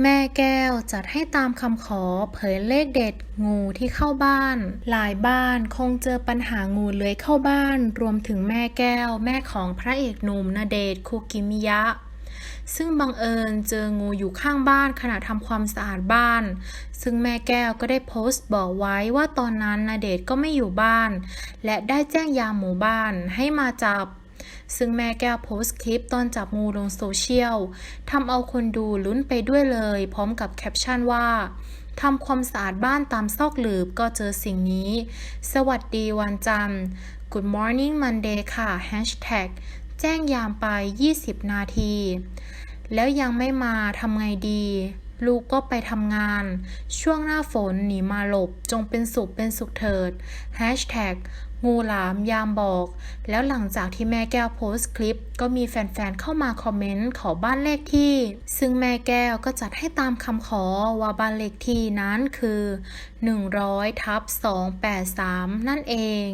แม่แก้วจัดให้ตามคำขอเผยเลขเด็ดงูที่เข้าบ้าน หลายบ้านคงเจอปัญหางูเลื้อยเข้าบ้าน รวมถึงแม่แก้วแม่ของพระเอกหนุ่มณเดชคุกิมิยะ ซึ่งบังเอิญเจองูอยู่ข้างบ้านขณะทำความสะอาดบ้าน ซึ่งแม่แก้วก็ได้โพสต์บอกไว้ว่าตอนนั้นณเดชก็ไม่อยู่บ้าน และได้แจ้งยามหมู่บ้านให้มาจับ ซึ่งแม่แก้วโพสต์คลิปตอนจับงูลงโซเชียลทำเอาคนดูลุ้นไปด้วยเลย พร้อมกับแคปชั่นว่าทำความสะอาดบ้านตามซอกหลืบก็เจอสิ่งนี้ สวัสดีวันจันทร์ Good morning Monday ค่ะ Hashtag แจ้งยามไป 20 นาที แล้วยังไม่มาทำไงดี ลูกก็ไปทำงาน ช่วงหน้าฝนหนีมาหลบ จงเป็นสุขเป็นสุขเถิด Hashtag งูหลามยามบอก แล้วหลังจากที่แม่แก้วโพสต์คลิป ก็มีแฟนๆ เข้ามาคอมเมนต์ขอบ้านเลขที่ ซึ่งแม่แก้วก็จัดให้ตามคำขอว่าบ้านเลขที่นั้นคือ 100ทับ283 นั่นเอง